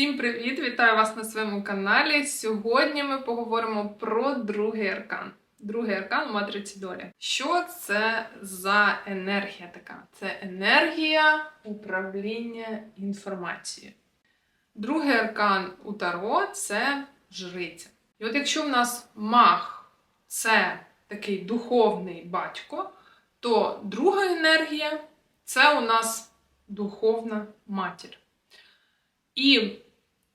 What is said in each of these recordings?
Всім привіт! Вітаю вас на своєму каналі. Сьогодні ми поговоримо про другий аркан. Другий аркан матриці долі. Що це за енергія така? Це енергія управління інформацією. Другий аркан у Таро це жриця. І от якщо в нас маг це такий духовний батько, то друга енергія це у нас духовна матір. І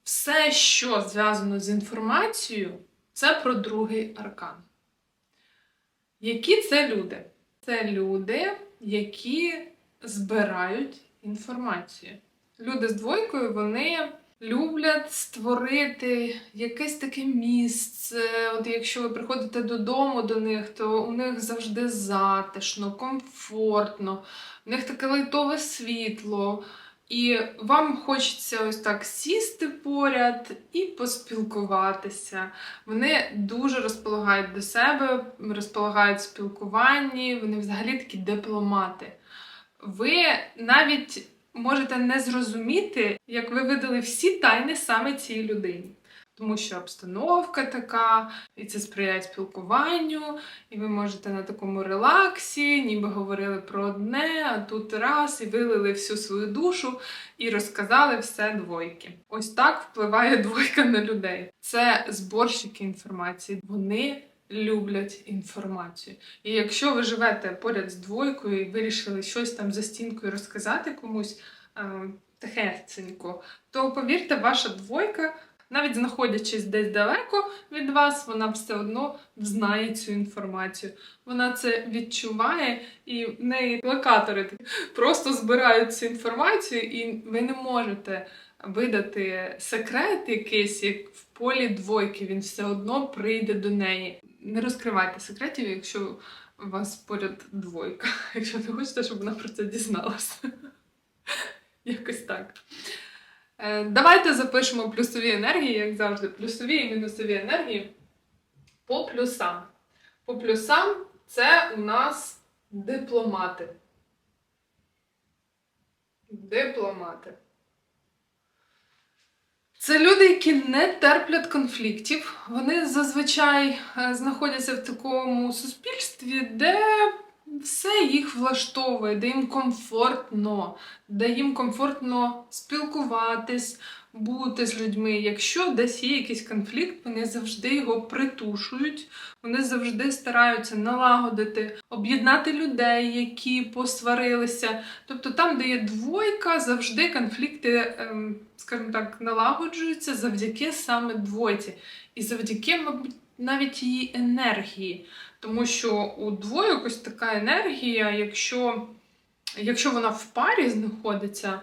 все, що зв'язано з інформацією, це про другий аркан. Які це люди? Це люди, які збирають інформацію. Люди з двойкою вони люблять створити якесь таке місце. От якщо ви приходите додому до них, то у них завжди затишно, комфортно, у них таке лайтове світло. І вам хочеться ось так сісти поряд і поспілкуватися. Вони дуже розполагають до себе, розполагають спілкуванні, вони взагалі такі дипломати. Ви навіть можете не зрозуміти, як ви видали всі тайни саме цій людині. Тому що обстановка така, і це сприяє спілкуванню, і ви можете на такому релаксі, ніби говорили про одне, а тут раз і вилили всю свою душу і розказали все двойки. Ось так впливає двойка на людей. Це зборщики інформації. Вони люблять інформацію. І якщо ви живете поряд з двойкою і вирішили щось там за стінкою розказати комусь е, тихесенько, то повірте, ваша двойка. Навіть знаходячись десь далеко від вас, вона все одно знає цю інформацію. Вона це відчуває, і в неї локатори просто збирають цю інформацію, і ви не можете видати секрет якийсь, як в полі двойки. Він все одно прийде до неї. Не розкривайте секретів, якщо у вас поряд двойка, якщо не хочете, щоб вона про це дізналася. Якось так. Е, Давайте запишемо плюсові енергії, як завжди, плюсові і мінусові енергії по плюсам. По плюсам це у нас дипломати. Дипломати. Це люди, які не терплять конфліктів. Вони зазвичай е, знаходяться в такому суспільстві, де все їх влаштовує, де їм комфортно, де їм комфортно спілкуватись, бути з людьми. Якщо десь є якийсь конфлікт, вони завжди його притушують, вони завжди стараються налагодити, об'єднати людей, які посварилися. Тобто там, де є двойка, завжди конфлікти, ем, скажімо так, налагоджуються завдяки саме двойці. І завдяки, мабуть, навіть її енергії. Тому що у двойок ось така енергія, якщо, якщо вона в парі знаходиться,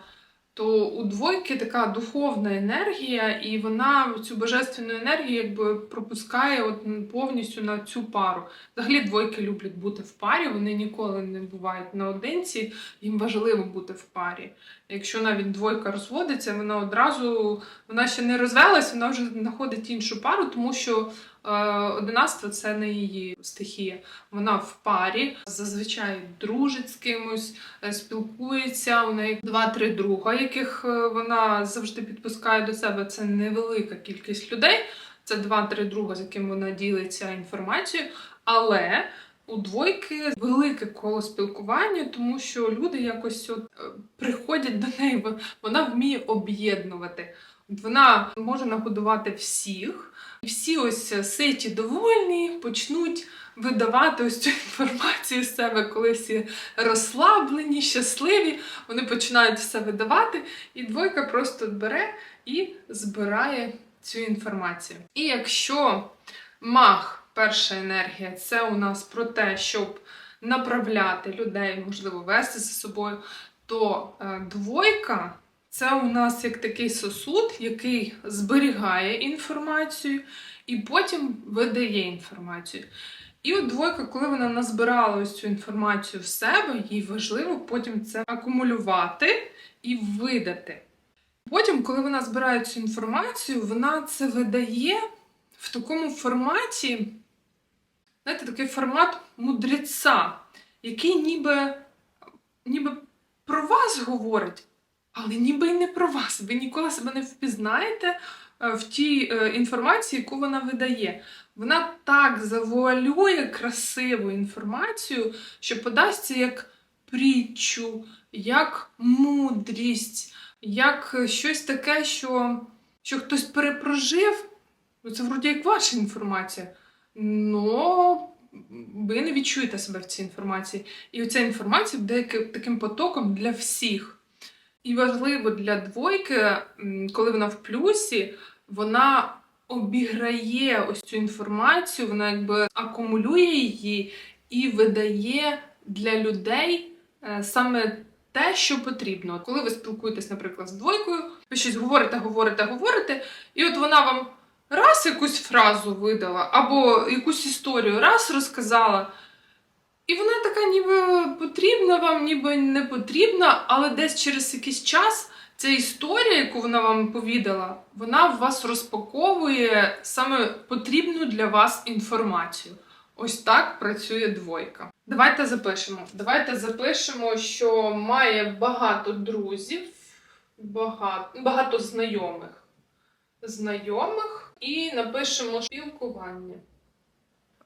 то у двойки така духовна енергія, і вона цю божественну енергію якби пропускає от повністю на цю пару. Взагалі двойки люблять бути в парі, вони ніколи не бувають наодинці, їм важливо бути в парі. Якщо навіть двойка розводиться, вона одразу вона ще не розвелась, вона вже знаходить іншу пару, тому що е, одинацтво це не її стихія. Вона в парі, зазвичай дружить з кимось, е, спілкується. У неї два-три друга, яких е, вона завжди підпускає до себе. Це невелика кількість людей. Це два-три друга, з якими вона ділиться інформацією. Але у двойки велике коло спілкування, тому що люди якось от, приходять до неї, вона вміє об'єднувати. Вона може нагодувати всіх, всі ось ситі довольні почнуть видавати ось цю інформацію з себе, коли всі розслаблені, щасливі, вони починають все видавати, і двойка просто бере і збирає цю інформацію. І якщо маг, перша енергія, це у нас про те, щоб направляти людей, можливо, вести за собою, то е, двойка це у нас як такий сосуд, який зберігає інформацію і потім видає інформацію. І от двойка, коли вона назбирала ось цю інформацію в себе, їй важливо потім це акумулювати і видати. Потім, коли вона збирає цю інформацію, вона це видає в такому форматі, знаєте, такий формат мудреця, який ніби, ніби про вас говорить, але ніби й не про вас. Ви ніколи себе не впізнаєте е, в тій е, інформації, яку вона видає. Вона так завуалює красиву інформацію, що подасться як притчу, як мудрість, як щось таке, що, що хтось перепрожив. Ну, це вроді як ваша інформація. Но ви не відчуєте себе в цій інформації. І оця інформація буде таким потоком для всіх. І важливо для двойки, коли вона в плюсі, вона обіграє ось цю інформацію, вона якби акумулює її і видає для людей е, саме те, що потрібно. Коли ви спілкуєтесь, наприклад, з двойкою, ви щось говорите, говорите, говорите, і от вона вам раз якусь фразу видала, або якусь історію раз розказала. І вона така ніби потрібна вам, ніби не потрібна, але десь через якийсь час ця історія, яку вона вам повідала, вона в вас розпаковує саме потрібну для вас інформацію. Ось так працює двойка. Давайте запишемо. Давайте запишемо, що має багато друзів, багато, багато знайомих. Знайомих і напишемо спілкування.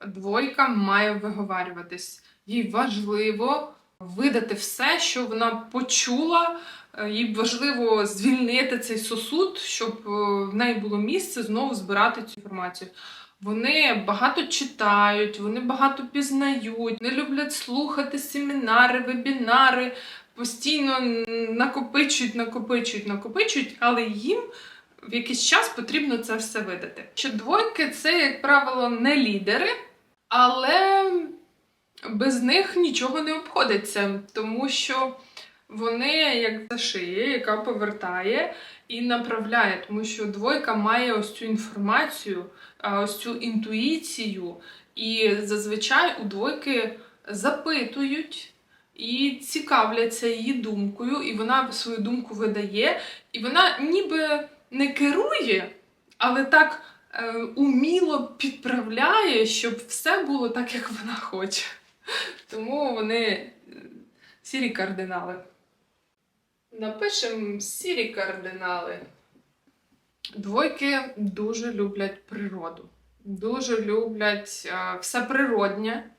Двойка має виговарюватись. Їй важливо видати все, що вона почула. Е, Їй важливо звільнити цей сосуд, щоб е, в неї було місце знову збирати цю інформацію. Вони багато читають, вони багато пізнають, вони люблять слухати семінари, вебінари, постійно накопичують, накопичують, накопичують, але їм в якийсь час потрібно це все видати. Що двойки це, як правило, не лідери, але без них нічого не обходиться, тому що вони як за шиє, яка повертає і направляє, тому що двойка має ось цю інформацію, ось цю інтуїцію, і зазвичай у двойки запитують. І цікавляться її думкою, і вона свою думку видає, і вона ніби не керує, але так уміло підправляє, щоб все було так, як вона хоче. Тому вони е, сірі кардинали. Напишемо сірі кардинали. Двойки дуже люблять природу, дуже люблять е, все природнє.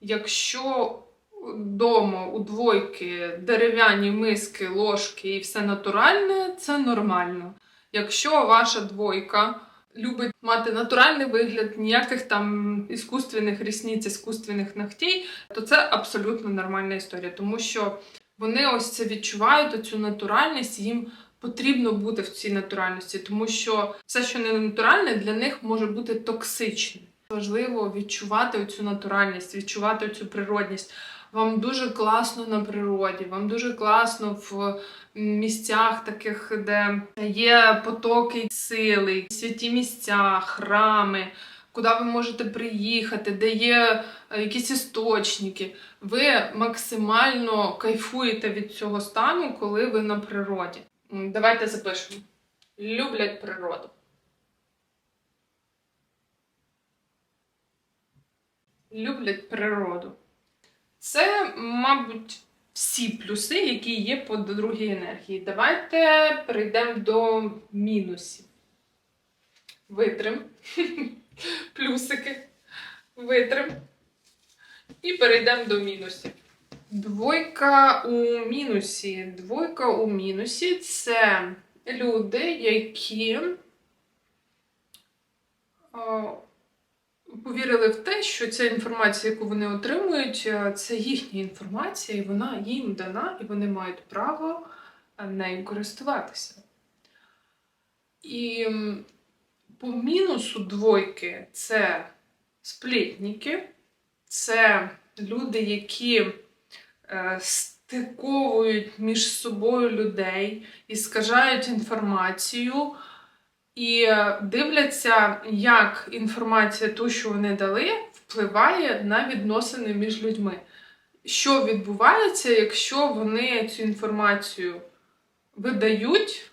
Якщо вдома у двойки дерев'яні миски, ложки і все натуральне, це нормально. Якщо ваша двойка любить мати натуральний вигляд, ніяких там іскусственних рісниць, іскусственних ногтей, то це абсолютно нормальна історія, тому що вони ось це відчувають, оцю натуральність, їм потрібно бути в цій натуральності, тому що все, що не натуральне, для них може бути токсичним. Важливо відчувати оцю натуральність, відчувати цю природність. Вам дуже класно на природі, вам дуже класно в місцях таких, де є потоки сили, святі місця, храми, куди ви можете приїхати, де є е, якісь істочники. Ви максимально кайфуєте від цього стану, коли ви на природі. Давайте запишемо. Люблять природу. Люблять природу. Це, мабуть, всі плюси, які є по другій енергії. Давайте перейдемо до мінусів. Витрим. Плюсики. Витрим. І перейдемо до мінусів. Двойка у мінусі. Двойка у мінусі це люди, які а, повірили в те, що ця інформація, яку вони отримують, е, це їхня інформація, і вона їм дана, і вони мають право е, нею користуватися. І по мінусу двойки це сплітники, це люди, які е, стиковують між собою людей і скажають інформацію. І дивляться, як інформація, ту, що вони дали, впливає на відносини між людьми. Що відбувається, якщо вони цю інформацію видають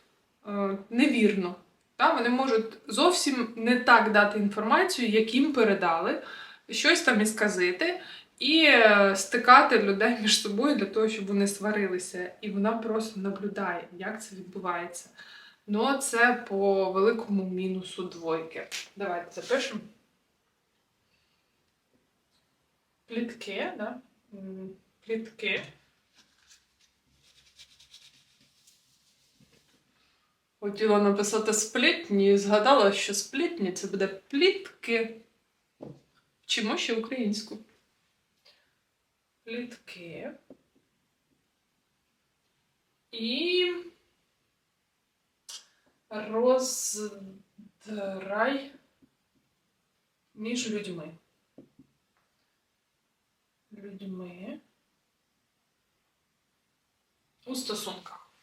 е, невірно? Та? Вони можуть зовсім не так дати інформацію, як їм передали, щось там і сказати. і е, стикати людей між собою для того, щоб вони сварилися. І вона просто наблюдає, як це відбувається. Ну, це по великому мінусу двойки. Давайте запишемо. Плітки, да? Плітки. Хотіла написати сплітні, і згадала, що сплітні це буде плітки. Вчимо ще українську. Плітки. І роздрай між людьми. Людьми у стосунках.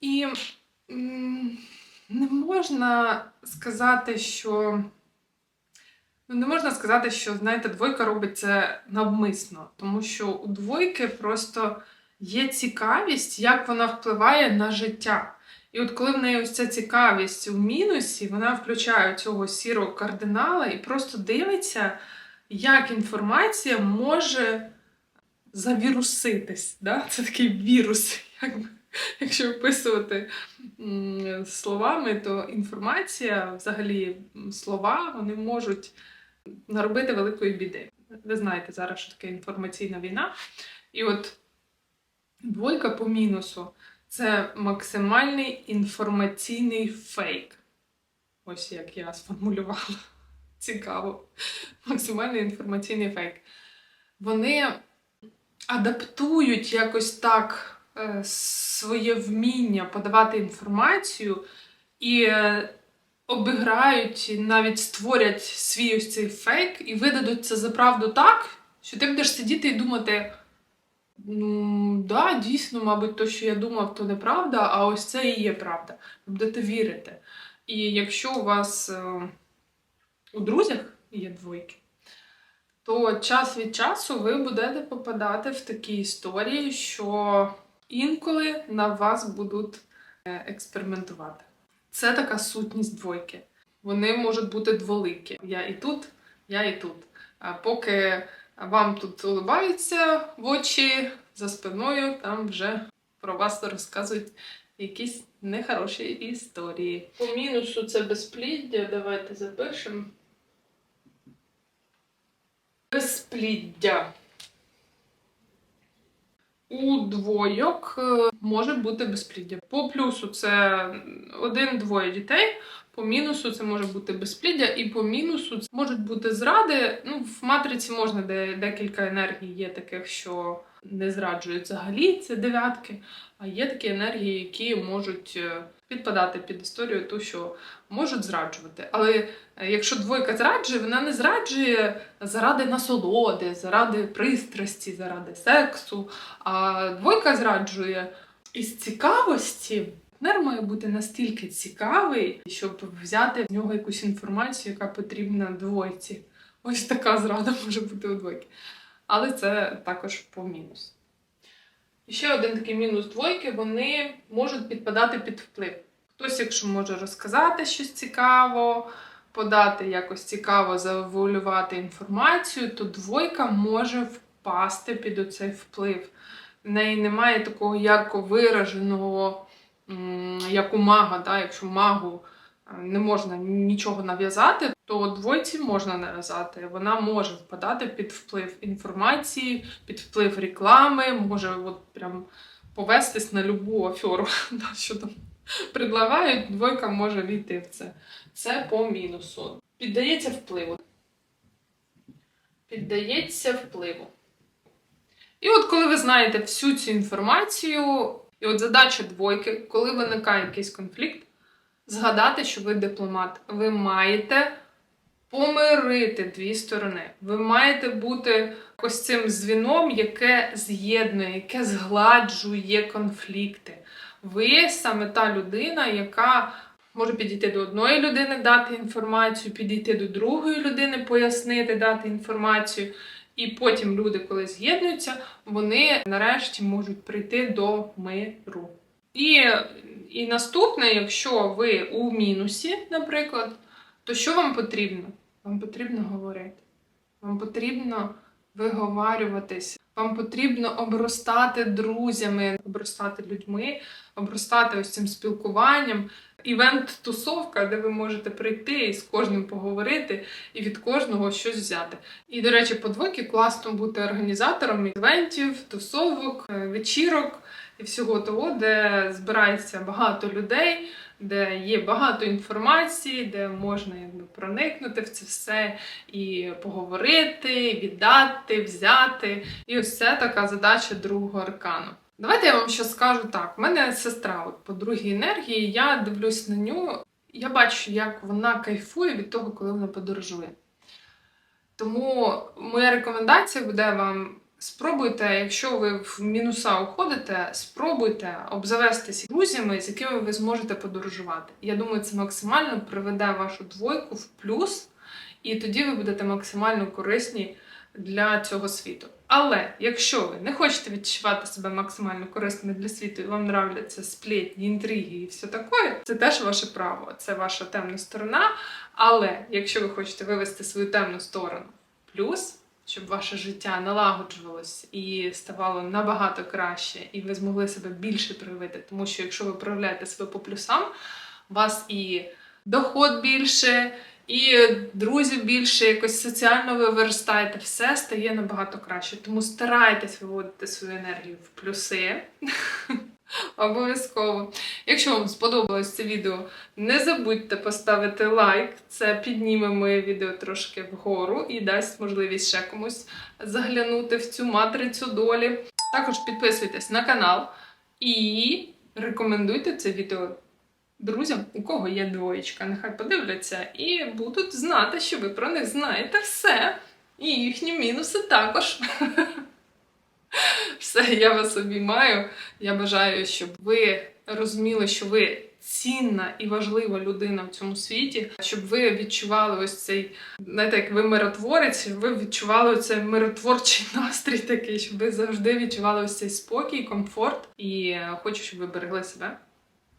І не можна сказати, що. Ну, не можна сказати, що, знаєте, двойка робить це навмисно, тому що у двойки просто є цікавість, як вона впливає на життя. І от коли в неї ось ця цікавість у мінусі, вона включає цього сірого кардинала і просто дивиться, як інформація може завіруситись. Да? Це такий вірус, якби. Якщо описувати словами, то інформація, взагалі, слова, вони можуть наробити великої біди. Ви знаєте зараз, що таке інформаційна війна. І от двойка по мінусу це максимальний інформаційний фейк. Ось як я сформулювала. Цікаво. Максимальний інформаційний фейк. Вони адаптують якось так е, своє вміння подавати інформацію і е, обіграють, навіть створять свій ось цей фейк і видадуть це за правду так, що ти будеш сидіти і думати. Ну, да, дійсно, мабуть, то, що я думав, то неправда, а ось це і є правда. Будете вірити. І якщо у вас е, у друзях є двойки, то час від часу ви будете попадати в такі історії, що інколи на вас будуть е, експериментувати. Це така сутність двойки. Вони можуть бути дволикі. Я і тут, я і тут. А поки вам тут улибаються в очі за спиною, там вже про вас розказують якісь нехороші історії. По мінусу це безпліддя. Давайте запишемо. Безпліддя. У двойок е, може бути безпліддя. По плюсу це один-двоє дітей. По мінусу це може бути безпліддя, і по мінусу це можуть бути зради. Ну, в матриці можна де декілька енергій є таких, що не зраджують взагалі, це дев'ятки. А є такі енергії, які можуть е, підпадати під історію, ту, що можуть зраджувати. Але е, якщо двойка зраджує, вона не зраджує заради насолоди, заради пристрасті, заради сексу. А двойка зраджує із цікавості. Партнер має бути настільки цікавий, щоб взяти з нього якусь інформацію, яка потрібна двойці. Ось така зрада може бути у двойки. Але це також по мінус. І ще один такий мінус двойки: вони можуть підпадати під вплив. Хтось, якщо може розказати щось цікаво, подати якось цікаво, завуалювати інформацію, то двойка може впасти під оцей вплив. В неї немає такого ярко вираженого як у мага, да, якщо магу е, не можна нічого нав'язати, то двойці можна нав'язати. Вона може впадати під вплив інформації, під вплив реклами, може от прям повестись на любу аферу, да, що там предлагають, двойка може війти в це. Це по мінусу. Піддається впливу. Піддається впливу. І от коли ви знаєте всю цю інформацію, і от задача двойки, коли виникає якийсь конфлікт, згадати, що ви дипломат. Ви маєте помирити дві сторони. Ви маєте бути ось цим дзвіном, яке з'єднує, яке згладжує конфлікти. Ви саме та людина, яка може підійти до одної людини, дати інформацію, підійти до другої людини, пояснити, дати інформацію. І потім люди, коли з'єднуються, вони нарешті можуть прийти до миру. І, і наступне, якщо ви у мінусі, наприклад, то що вам потрібно? Вам потрібно говорити. Вам потрібно виговарюватись, вам потрібно обростати друзями, обростати людьми, обростати ось цим спілкуванням. Івент-тусовка, де ви можете прийти і з кожним поговорити, і від кожного щось взяти. І, до речі, по двойки класно бути організатором івентів, тусовок, е, вечірок і всього того, де збирається багато людей, де є багато інформації, де можна якби проникнути в це все і поговорити, віддати, взяти. І ось це така задача другого аркану. Давайте я вам ще скажу так. У мене сестра от, по другій енергії, я дивлюсь на нього, я бачу, як вона кайфує від того, коли вона подорожує. Тому моя рекомендація буде вам. Спробуйте, якщо ви в мінуса уходите, спробуйте обзавестися друзями, з якими ви зможете подорожувати. Я думаю, це максимально приведе вашу двойку в плюс, і тоді ви будете максимально корисні для цього світу. Але якщо ви не хочете відчувати себе максимально корисними для світу, і вам нравляться сплетні, інтриги і все таке, це теж ваше право, це ваша темна сторона. Але якщо ви хочете вивести свою темну сторону в плюс, щоб ваше життя налагоджувалось і ставало набагато краще, і ви змогли себе більше проявити. Тому що якщо ви проявляєте себе по плюсам, у вас і доход більше, і друзів більше, якось соціально ви виростаєте, все стає набагато краще. Тому старайтесь виводити свою енергію в плюси. Обов'язково. Якщо вам сподобалось це відео, не забудьте поставити лайк. Це підніме моє відео трошки вгору і дасть можливість ще комусь заглянути в цю матрицю долі. Також підписуйтесь на канал і рекомендуйте це відео друзям, у кого є двоєчка. Нехай подивляться і будуть знати, що ви про них знаєте все. І їхні мінуси також. Все, я вас обіймаю. Я бажаю, щоб ви розуміли, що ви цінна і важлива людина в цьому світі, щоб ви відчували ось цей, знаєте, як ви миротворець, ви відчували цей миротворчий настрій такий, щоб ви завжди відчували ось цей спокій, комфорт. І е, хочу, щоб ви берегли себе,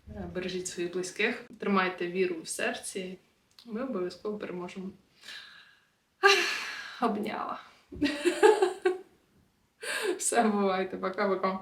е, бережіть своїх близьких, тримайте віру в серці. Ми обов'язково переможемо. Обняла. Все, бувайте, пока-пока.